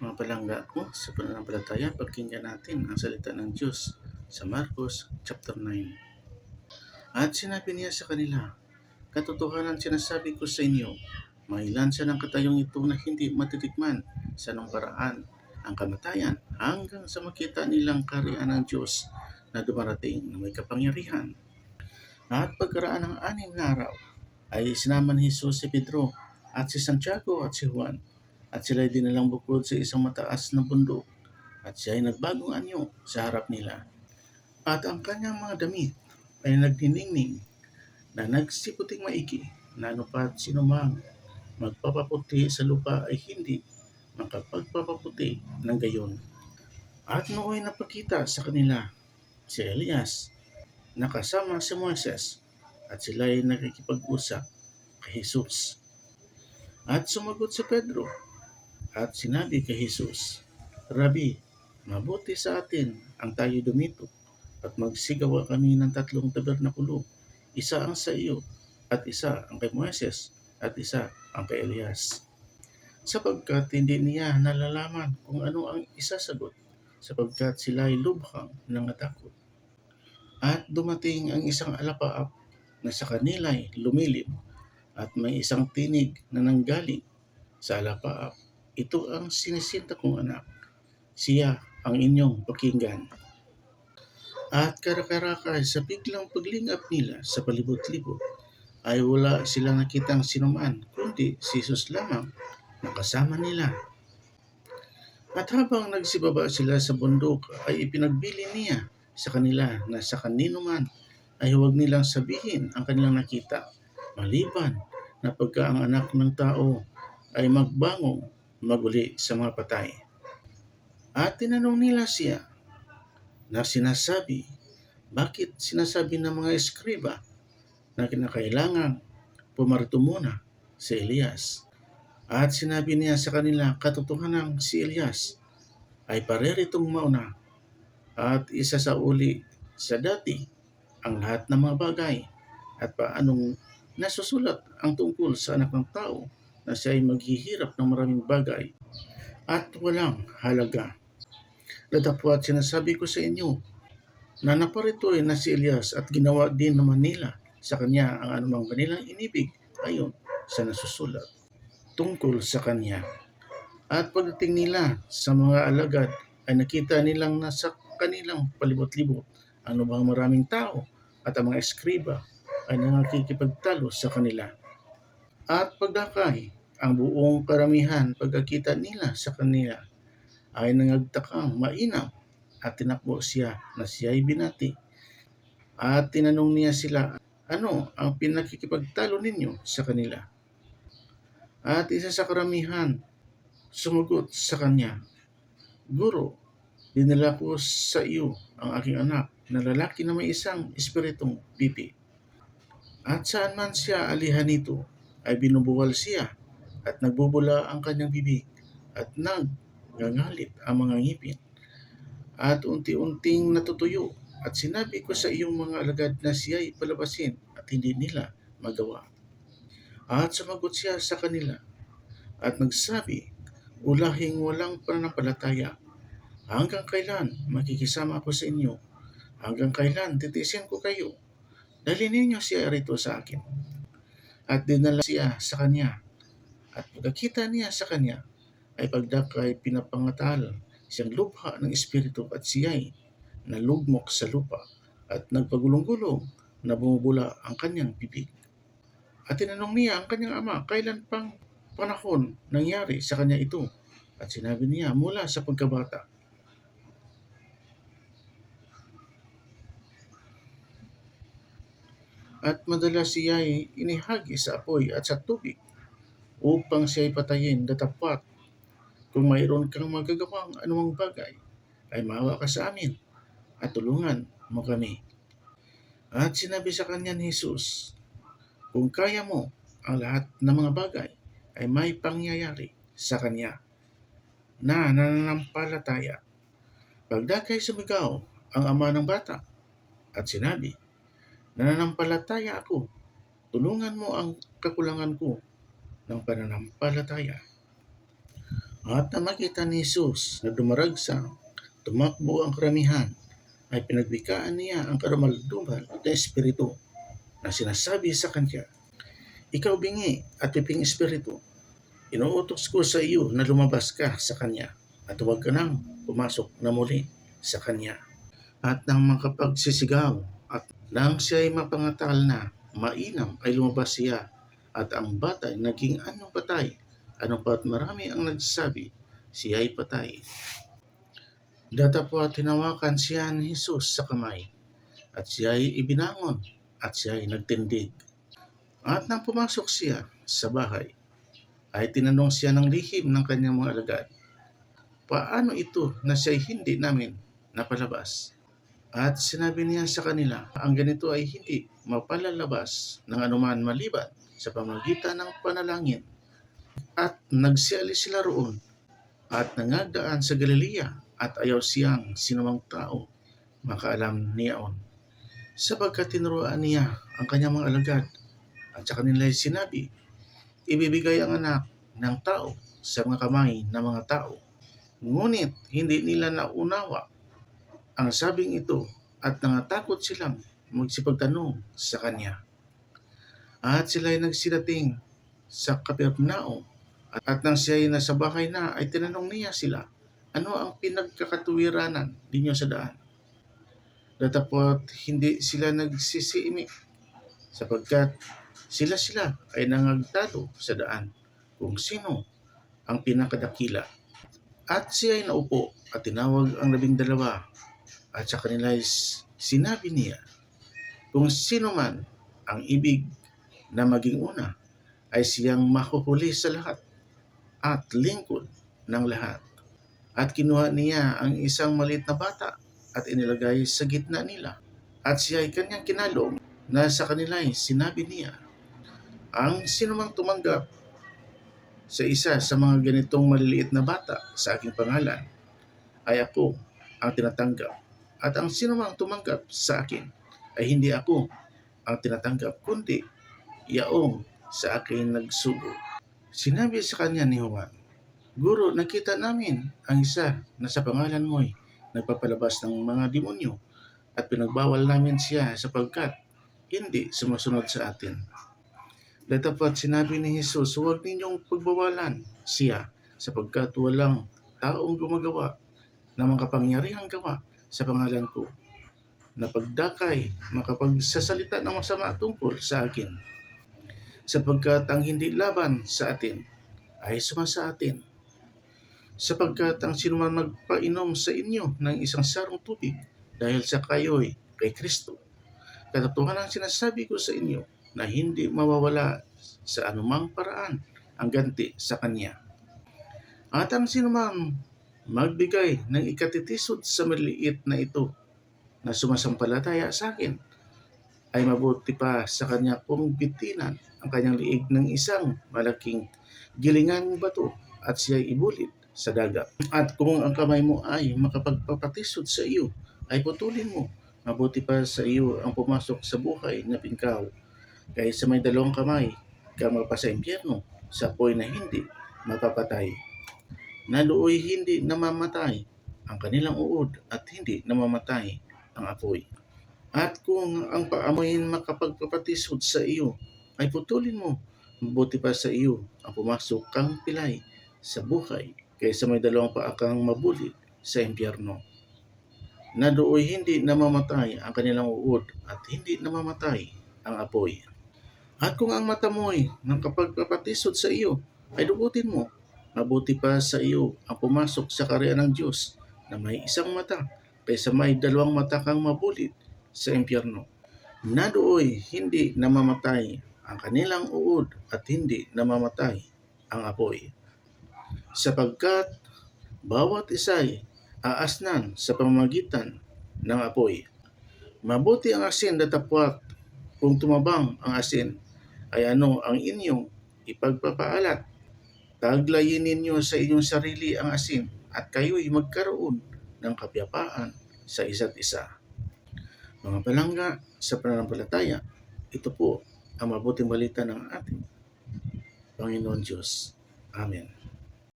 Mga palangga ko sa pananampalataya, pakinggan natin ang salita ng Diyos sa Marcos chapter 9. At sinabi niya sa kanila, Katotohanan sinasabi ko sa inyo, mailan sa ng katayong ito na hindi matitikman sa anong paraan ang kamatayan hanggang sa makita nilang kariyan ng Diyos na dumarating na may kapangyarihan. At pagkaraan ng anim na araw, ay sinama ni Jesus si Pedro at si Santiago at si Juan at sila ay dinalang bukod sa isang mataas na bundok at siya ay nagbagong anyo sa harap nila. At ang kanyang mga damit ay nagniningning na nagsiputing maigi na anupat sinumang magpapaputi sa lupa ay hindi makapagpapaputi ng gayon. At nooy napakita sa kanila si Elias na kasama si Moises at sila ay nakikipag-usap kay Jesus. At sumagot si Pedro at sinabi kay Jesus, Rabi, mabuti sa atin ang tayo dumito at magsigawa kami ng tatlong tabernakulo. Isa ang sa iyo at isa ang kay Moises at isa ang kay Elias. Sapagkat hindi niya nalalaman kung ano ang isasagot sapagkat sila ay lubhang nangatakot. At dumating ang isang alapaap na sa kanila ay lumilip at may isang tinig na nanggaling sa alapaap. Ito ang sinisinta kong anak. Siya ang inyong pakinggan. At karakarakay sa biglang paglingap nila sa palibot-libot ay wala silang nakitang sinuman kundi si Jesus lamang na kasama nila. At habang nagsibaba sila sa bundok ay ipinagbili niya sa kanila na sa kanino man ay huwag nilang sabihin ang kanilang nakita maliban na pagka ang anak ng tao ay magbangong maguli sa mga patay. At tinanong nila siya na sinasabi, bakit sinasabi ng mga eskriba na kinakailangang pumarito muna si Elias? At sinabi niya sa kanila, katotohanan si Elias ay pareritong mauna at isa sa uli sa dati ang lahat ng mga bagay at paanong nasusulat ang tungkol sa anak ng tao na siya ay maghihirap ng maraming bagay at walang halaga. Datapwat sinasabi ko sa inyo na naparito na si Elias at ginawa din naman nila sa kanya ang anumang kanilang inibig ayon sa nasusulat tungkol sa kanya. At pagdating nila sa mga alagad ay nakita nilang nasa kanilang palibot-libot ang bang maraming tao at ang mga eskriba ay nakikipagtalo sa kanila. At pagdakay, ang buong karamihan pagkakita nila sa kanila ay nangagtakang mainam at tinakbo siya na siya ay binati. At tinanong niya sila, ano ang pinakikipagtalo ninyo sa kanila? At isa sa karamihan sumagot sa kanya, Guro, dinala ko sa iyo ang aking anak na lalaki na may isang espiritong pipi. At saan man siya alihan nito, ay binubuwal siya at nagbubula ang kanyang bibig at nagngangalit ang mga ngipin. At unti-unting natutuyo at sinabi ko sa iyong mga alagad na siya'y palabasin at hindi nila magawa. At sumagot siya sa kanila at nagsabi, Ulahing walang pananampalataya, hanggang kailan makikisama ako sa inyo? Hanggang kailan titisin ko kayo? Dali ninyo siya rito sa akin. At dinala siya sa kanya. At pagkakita niya sa kanya, ay pagdakay pinapangatal siyang lubha ng espiritu at siya'y nalugmok sa lupa at nagpagulong-gulong na bumubula ang kanyang bibig. At tinanong niya ang kanyang ama, kailan pang panahon nangyari sa kanya ito? At sinabi niya, mula sa pagkabata. At madalas siya ay inihagi sa apoy at sa tubig upang siya ay patayin datapat. Kung mayroon kang magagawang anumang bagay, ay maawa ka sa amin at tulungan mo kami. At sinabi sa kanya ni Jesus, kung kaya mo ang lahat ng mga bagay ay may pangyayari sa kanya na nananampalataya. Pagdakay sumigaw ang ama ng bata at sinabi, Nananampalataya ako, tulungan mo ang kakulangan ko ng pananampalataya. At na makita ni Jesus na dumaragsa, tumakbo ang karamihan, ay pinagbikaan niya ang karamalduman na espiritu na sinasabi sa kanya, Ikaw bingi at piping espiritu, inuutos ko sa iyo na lumabas ka sa kanya at huwag ka nang pumasok na muli sa kanya. At nang makapagsisigaw at nang siya ay mapangatal na mainam ay lumabas siya at ang bata ay naging anong patay. Ano pat marami ang nagsasabi, siya ay patay. Datapwa tinawakan siya ni Jesus sa kamay at siya ay ibinangon at siya ay nagtindig. At nang pumasok siya sa bahay, ay tinanong siya ng lihim ng kanyang mga alagad, Paano ito na siya ay hindi namin napalabas? At sinabi niya sa kanila, ang ganito ay hindi mapalalabas ng anuman maliban sa pamagitan ng panalangin. At nagsialis sila roon at nangagdaan sa Galilea at ayaw siyang sinumang tao makaalam niyaon. Sapagkat tinuruan niya ang kanyang mga alagad at sa kanila sinabi, ibibigay ang anak ng tao sa mga kamay ng mga tao. Ngunit hindi nila naunawa ang sabing ito at nangatakot silang magsipagtanong sa kanya. At sila ay nagsidating sa Kapernaum at, at nang siya ay nasa bahay na ay tinanong niya sila, ano ang pinagkakatuwiranan ninyo sa daan? Datapot hindi sila nagsisiimik sapagkat sila-sila ay nangagtalo sa daan kung sino ang pinakadakila. At siya ay naupo at tinawag ang labing dalawa at sa kanila ay sinabi niya, kung sino man ang ibig na maging una ay siyang mahuhuli sa lahat at lingkod ng lahat. At kinuha niya ang isang maliit na bata at inilagay sa gitna nila. At siya ay kanyang kinalong na sa kanila ay sinabi niya, ang sinumang tumanggap sa isa sa mga ganitong maliliit na bata sa aking pangalan ay ako ang tinatanggap. At ang sinumang tumanggap sa akin ay hindi ako ang tinatanggap, kundi yaong sa akin nagsugo. Sinabi sa kanya ni Juan, Guro, nakita namin ang isa na sa pangalan mo'y nagpapalabas ng mga demonyo at pinagbawal namin siya sapagkat hindi sumusunod sa atin. Datapat sinabi ni Jesus, huwag ninyong pagbawalan siya sapagkat walang taong gumagawa ng mga kapangyarihang gawa sa pangalan ko na pagdakay makapagsasalita ng masama tungkol sa akin sapagkat ang hindi laban sa atin ay suma sa atin sapagkat ang sinuman magpainom sa inyo ng isang sarong tubig dahil sa kayo'y kay Kristo. Katotohanan ang sinasabi ko sa inyo na hindi mawawala sa anumang paraan ang ganti sa Kanya. At ang sinumang magbigay ng ikatitisod sa maliit na ito na sumasampalataya sa akin ay mabuti pa sa kanya kung bitinan ang kanyang liig ng isang malaking gilingang bato at siya ibulit sa dagat. At kung ang kamay mo ay makapagpapatisod sa iyo, ay putulin mo. Mabuti pa sa iyo ang pumasok sa buhay na pingkaw kaysa may dalawang kamay ka pa sa impyerno sa apoy na hindi mapapatay. Naluoy hindi namamatay ang kanilang uod at hindi namamatay ang apoy. At kung ang paamoyin makapagpapatisod sa iyo, ay putulin mo. Mabuti pa sa iyo ang pumasok kang pilay sa buhay kaysa may dalawang paa kang mabulit sa impyerno. Na dooy hindi namamatay ang kanilang uod at hindi namamatay ang apoy. At kung ang mata mo'y nang kapagpapatisod sa iyo, ay dugutin mo. Mabuti pa sa iyo ang pumasok sa karya ng Diyos na may isang mata kaysa may dalawang mata kang mabulit sa impyerno. Na dooy hindi namamatay ang kanilang uod at hindi namamatay ang apoy. Sapagkat bawat isa'y aasnan sa pamamagitan ng apoy. Mabuti ang asin datapwat kung tumabang ang asin ay ano ang inyong ipagpapaalat. Taglayin ninyo sa inyong sarili ang asin at kayo'y magkaroon ng kapyapaan sa isa't isa. Mga palangga sa pananampalataya, ito po ang mabuting balita ng ating Panginoon Diyos. Amen.